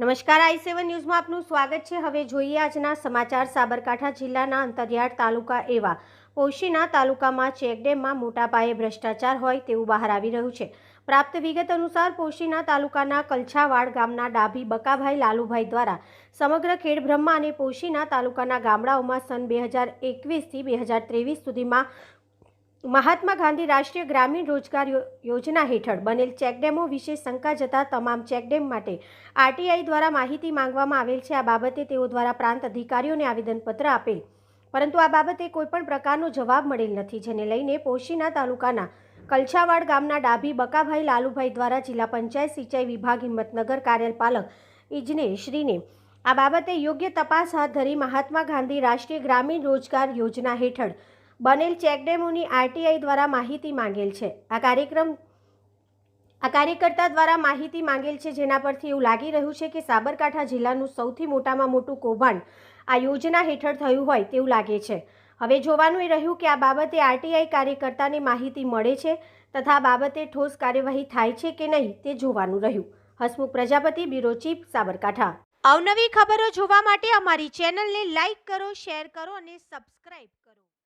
નમસ્કાર, આઈ સેવન ન્યૂઝમાં આપનું સ્વાગત છે. હવે જોઈએ આજના સમાચાર. સાબરકાંઠા જિલ્લાના અંતરિયાળ તાલુકા એવા પોશીના તાલુકામાં ચેકડેમમાં મોટા પાયે ભ્રષ્ટાચાર હોય તેવું બહાર આવી રહ્યું છે. પ્રાપ્ત વિગત અનુસાર પોશીના તાલુકાના કલછાવાડ ગામના ડાભી બકાભાઈ લાલુભાઈ દ્વારા સમગ્ર ખેડબ્રહ્મા અને પોશીના તાલુકાના ગામડાઓમાં સન બે હજાર એકવીસથી બે હજાર ત્રેવીસ સુધીમાં મહાત્મા ગાંધી રાષ્ટ્રીય ગ્રામીણ રોજગાર યોજના હેઠળ બનેલ ચેકડેમો વિશે શંકા જતા તમામ ચેકડેમ માટે આરટીઆઈ દ્વારા માહિતી માંગવામાં આવેલ છે. આ બાબતે તેઓ દ્વારા પ્રાંત અધિકારીઓને આવેદનપત્ર આપેલ. પરંતુ આ બાબતે કોઈપણ પ્રકારનો જવાબ મળેલ નથી, જેને લઈને પોશીના તાલુકાના કલછાવાડ ગામના ડાભી બકાભાઈ લાલુભાઈ દ્વારા જિલ્લા પંચાયત સિંચાઈ વિભાગ હિંમતનગર કાર્યપાલક ઇજનેશ્રીને આ બાબતે યોગ્ય તપાસ હાથ ધરી મહાત્મા ગાંધી રાષ્ટ્રીય ગ્રામીણ રોજગાર યોજના હેઠળ બનેલ ચેકડેમોની આરટીઆઈ દ્વારા માહિતી માંગેલ છે. આ કાર્યક્રમ આ કાર્યકર્તા દ્વારા માહિતી માંગેલ છે જેના પરથી એવું લાગી રહ્યું છે કે સાબરકાંઠા જિલ્લાનું સૌથી મોટામાં મોટું કૌભાંડ આ યોજના હેઠળ થયું હોય તેવું લાગે છે. હવે જોવાનું એ રહ્યું કે આ બાબતે આરટીઆઈ કાર્યકર્તાને માહિતી મળે છે તથા બાબતે ઠોસ કાર્યવાહી થાય છે કે નહીં તે જોવાનું રહ્યું. Hasmukh Prajapati, bureau chief, Sabarkantha. અવનવી ખબરો જોવા માટે અમારી ચેનલને લાઈક કરો, શેર કરો અને સબસ્ક્રાઈબ